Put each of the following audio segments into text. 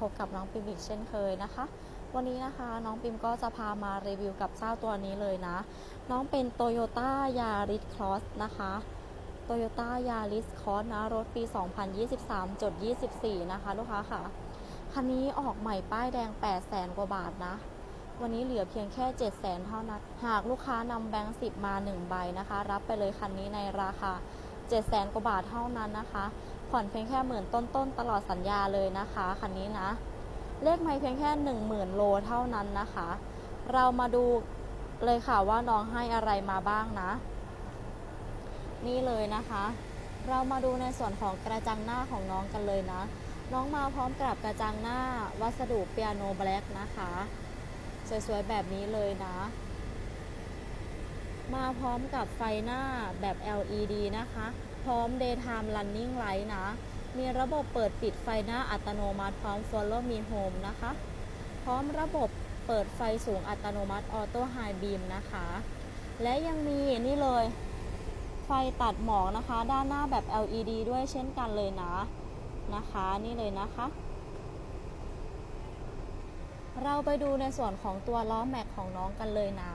พบกับน้องปิมอีกเช่นเคยนะคะ วันนี้นะคะน้องปิมก็จะพามารีวิวกับเจ้าตัวนี้เลยนะ น้องเป็น Toyota Yaris Cross นะคะ Toyota Yaris Cross นะรถปี 2023.24 นะคะลูกค้าค่ะ คันนี้ออกใหม่ป้ายแดง 8 0 0แสนกว่าบาทนะ วันนี้เหลือเพียงแค่ 7 0 0แสนเท่านั้น หากลูกค้านำแบงค์10 มา 1 ใบนะคะ รับไปเลยคันนี้ในราคา 7 0 0แสนกว่าบาทเท่านั้นนะคะ ผ่อนเพียงแค่หมื่นต้นๆตลอดสัญญาเลยนะคะคันนี้นะ เลขไม่เพียงแค่ 1 0,000 โลเท่านั้นนะคะ เรามาดูเลยค่ะว่าน้องให้อะไรมาบ้างนะ นี่เลยนะคะ เรามาดูในส่วนของกระจังหน้าของน้องกันเลยนะ น้องมาพร้อมกับกระจังหน้าวัสดุเปียโนแบล็กนะคะสวยๆแบบนี้เลยนะ มาพร้อมกับไฟหน้าแบบ LED นะคะ พร้อม daytime running light นะ มีระบบเปิดปิดไฟหน้าอัตโนมัติพร้อม follow me home นะคะ พร้อมระบบเปิดไฟสูงอัตโนมัติ auto high beam นะคะ และยังมีนี่เลยไฟตัดหมอกนะคะ ด้านหน้าแบบ LED ด้วยเช่นกันเลยนะนะคะนี่เลยนะคะ เราไปดูในส่วนของตัวล้อแม็กของน้องกันเลยนะ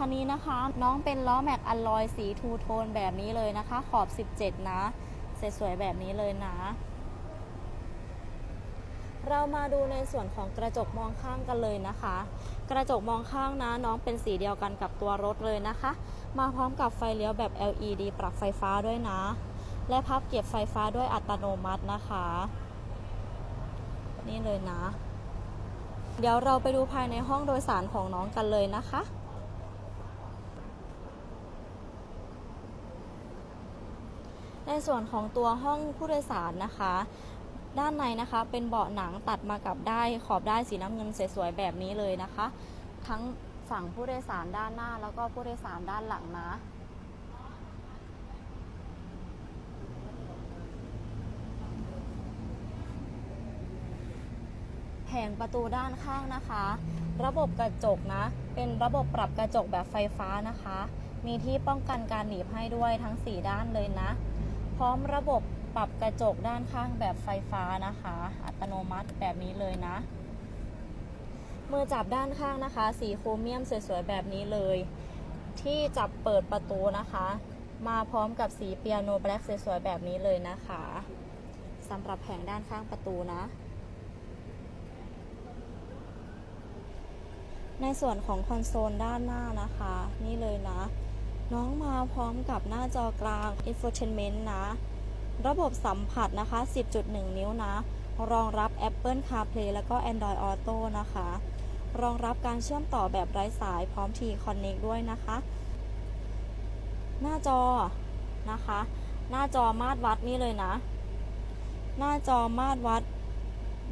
คันนี้นะคะ น้องเป็นล้อแม็กอลลอยสีทูโทนแบบนี้เลยนะคะ ขอบ 17 นะสวยๆแบบนี้เลยนะ เรามาดูในส่วนของกระจกมองข้างกันเลยนะคะ กระจกมองข้างนะ น้องเป็นสีเดียวกันกับตัวรถเลยนะคะ มาพร้อมกับไฟเลี้ยวแบบ LED ปรับไฟฟ้าด้วยนะ และพับเก็บไฟฟ้าด้วยอัตโนมัตินะคะ นี่เลยนะ เดี๋ยวเราไปดูภายในห้องโดยสารของน้องกันเลยนะคะ ในส่วนของตัวห้องผู้โดยสารนะคะ ด้านในนะคะเป็นเบาะหนังตัดมากับได้ขอบได้สีน้ำเงินสวยๆแบบนี้เลยนะคะ ทั้งฝั่งผู้โดยสารด้านหน้า แล้วก็ผู้โดยสารด้านหลังนะแผงประตูด้านข้างนะคะ ระบบกระจกนะ เป็นระบบปรับกระจกแบบไฟฟ้านะคะ มีที่ป้องกันการหนีบให้ด้วยทั้ง 4 ด้านเลยนะ พร้อมระบบปรับกระจกด้านข้างแบบไฟฟ้านะคะ อัตโนมัติแบบนี้เลยนะ มือจับด้านข้างนะคะ สีโครเมียมสวยๆแบบนี้เลย ที่จับเปิดประตูนะคะ มาพร้อมกับสีเปียโนแบล็กสวยๆแบบนี้เลยนะคะสำหรับแผงด้านข้างประตูนะในส่วนของคอนโซลด้านหน้านะคะ นี่เลยนะ น้องมาพร้อมกับหน้าจอกลาง Infotainment นะ ระบบสัมผัสนะคะ 10.1 นิ้วนะ รองรับ Apple CarPlay แล้วก็ Android Auto นะคะ รองรับการเชื่อมต่อแบบไร้สายพร้อม T Connect ด้วยนะคะ หน้าจอนะคะ หน้าจอมาตรวัดนี่เลยนะ หน้าจอมาตรวัด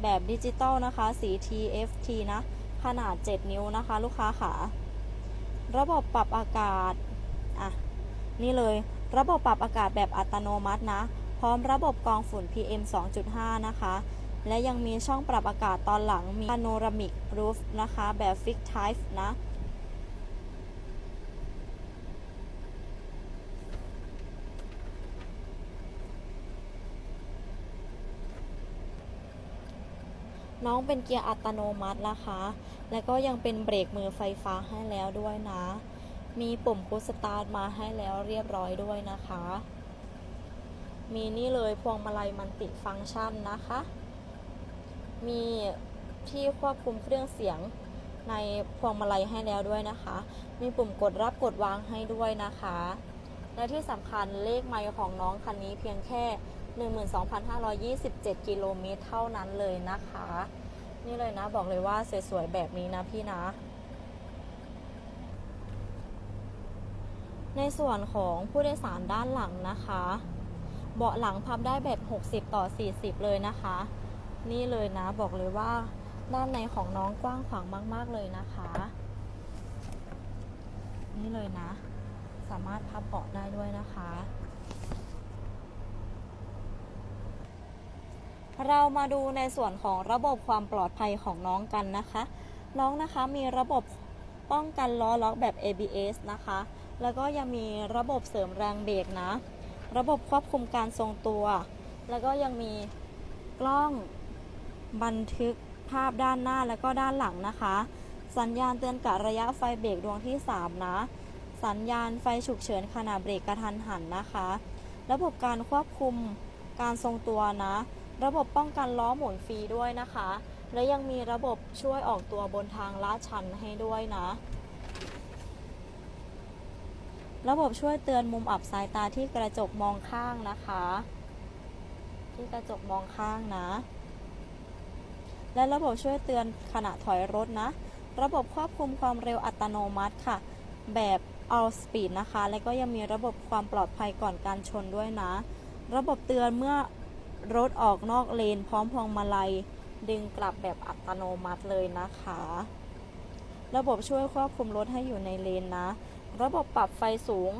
แบบดิจิตอลนะคะสี TFT นะ ขนาด 7 นิ้วนะคะ ลูกค้าขาระบบปรับอากาศ นี่เลยระบบปรับอากาศแบบอัตโนมัตินะ พร้อมระบบกรองฝุ่น PM 2.5 นะคะ และยังมีช่องปรับอากาศตอนหลังมี Panoramic Roof นะคะแบบ Fixed Type นะน้องเป็นเกียร์อัตโนมัตินะคะ และก็ยังเป็นเบรกมือไฟฟ้าให้แล้วด้วยนะ มีปุ่มพุชสตาร์ทมาให้แล้วเรียบร้อยด้วยนะคะ มีนี่เลยพวงมาลัยมันติฟังก์ชันนะคะ มีที่ควบคุมเครื่องเสียงในพวงมาลัยให้แล้วด้วยนะคะ มีปุ่มกดรับกดวางให้ด้วยนะคะ และที่สำคัญเลขไมล์ของน้องคันนี้เพียงแค่12,527 กิโลเมตรเท่านั้นเลยนะคะ นี่เลยนะบอกเลยว่าสวยๆแบบนี้นะพี่นะ ในส่วนของผู้โดยสารด้านหลังนะคะ เบาะหลังพับได้แบบ 60 ต่อ 40 เลยนะคะ นี่เลยนะบอกเลยว่า ด้านในของน้องกว้างขวางมาก ๆ เลยนะคะ นี่เลยนะ สามารถพับเบาะได้ด้วยนะคะเรามาดูในส่วนของระบบความปลอดภัยของน้องกันนะคะ น้องนะคะมีระบบ ป้องกันล้อล็อกแบบ ABS นะคะ แล้วก็ยังมีระบบเสริมแรงเบรกนะ ระบบควบคุมการทรงตัว แล้วก็ยังมีกล้องบันทึกภาพด้านหน้าและก็ด้านหลังนะคะ สัญญาณเตือนกะระยะไฟเบรกดวงที่ 3 นะ สัญญาณไฟฉุกเฉินขณะเบรกกระทันหันนะคะ ระบบการควบคุมการทรงตัวนะ ระบบป้องกันล้อหมุนฟรีด้วยนะคะ และยังมีระบบช่วยออกตัวบนทางลาดชันให้ด้วยนะ ระบบช่วยเตือนมุมอับสายตาที่กระจกมองข้างนะคะ ที่กระจกมองข้างนะ และระบบช่วยเตือนขณะถอยรถนะ ระบบควบคุมความเร็วอัตโนมัติค่ะ แบบ all speed นะคะ และก็ยังมีระบบความปลอดภัยก่อนการชนด้วยนะ ระบบเตือนเมื่อรถออกนอกเลนพร้อมพวงมาลัย ดึงกลับแบบอัตโนมัติเลยนะคะ ระบบช่วยควบคุมรถให้อยู่ในเลนนะ ระบบปรับไฟสูง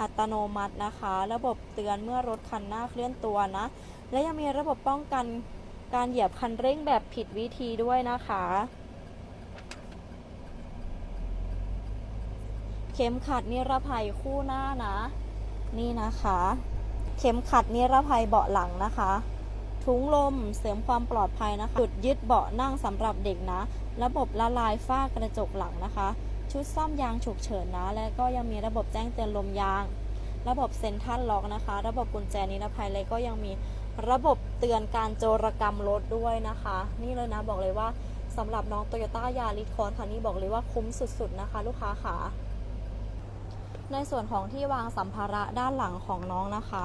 อัตโนมัตินะคะ ระบบเตือนเมื่อรถคันหน้าเคลื่อนตัวนะ และยังมีระบบป้องกันการเหยียบคันเร่งแบบผิดวิธีด้วยนะคะ เข็มขัดนิรภัยคู่หน้านะ นี่นะคะ เข็มขัดนิรภัยเบาะหลังนะคะ ถุงลมเสริมความปลอดภัยนะคะ จุดยึดเบาะนั่งสำหรับเด็กนะ ระบบละลายฝ้ากระจกหลังนะคะ ชุดซ่อมยางฉุกเฉินนะ และก็ยังมีระบบแจ้งเตือนลมยาง ระบบเซ็นทรัลล็อกนะคะ ระบบกุญแจนิรภัยและก็ยังมีระบบเตือนการโจรกรรมรถด้วยนะคะ นี่เลยนะบอกเลยว่าสำหรับน้องโตโยต้ายาริสคอนคันนี้บอกเลยว่าคุ้มสุดๆนะคะ ลูกค้าค่ะในส่วนของที่วางสัมภาระด้านหลังของน้องนะคะ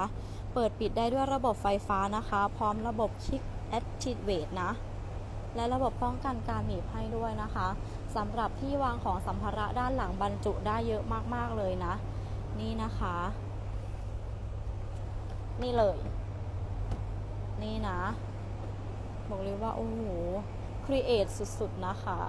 เปิดปิดได้ด้วยระบบไฟฟ้านะคะ พร้อมระบบชิคแอคทีเวตนะ และระบบป้องกันการหนีบให้ด้วยนะคะสำหรับที่วางของสัมภาระด้านหลังบรรจุได้เยอะมาก ๆ เลยนะ นี่นะคะ นี่เลย นี่นะ บอกเลยว่า โอ้โห ครีเอทสุด ๆ นะคะ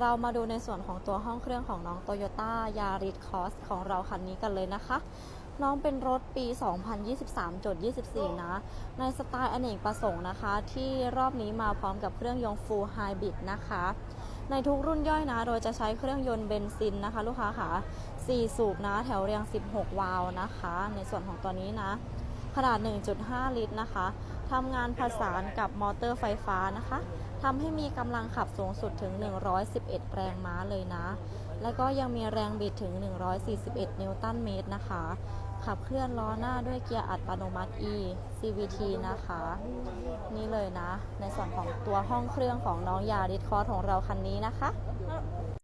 เรามาดูในส่วนของตัวห้องเครื่องของน้อง Toyota Yaris Cross ของเราคันนี้กันเลยนะคะ น้องเป็นรถปี 2023.24 นะ ในสไตล์อเนกประสงค์นะคะ ที่รอบนี้มาพร้อมกับเครื่องยนต์ Full Hybrid นะคะ ในทุกรุ่นย่อยนะ โดยจะใช้เครื่องยนต์เบนซินนะคะ ลูกค้าค่ะ 4 สูบนะ แถวเรียง 16 วาล์วนะคะ ในส่วนของตัวนี้นะ ขนาด 1.5 ลิตรนะคะทำงานผสานกับมอเตอร์ไฟฟ้านะคะ ทำให้มีกำลังขับสูงสุดถึง 111 แรงม้าเลยนะ และก็ยังมีแรงบิดถึง 141 นิวตันเมตรนะคะ ขับเคลื่อนล้อหน้าด้วยเกียร์อัตโนมัติ E CVT นะคะ นี่เลยนะ ในส่วนของตัวห้องเครื่องของน้องยาริสคอร์ของเราคันนี้นะคะ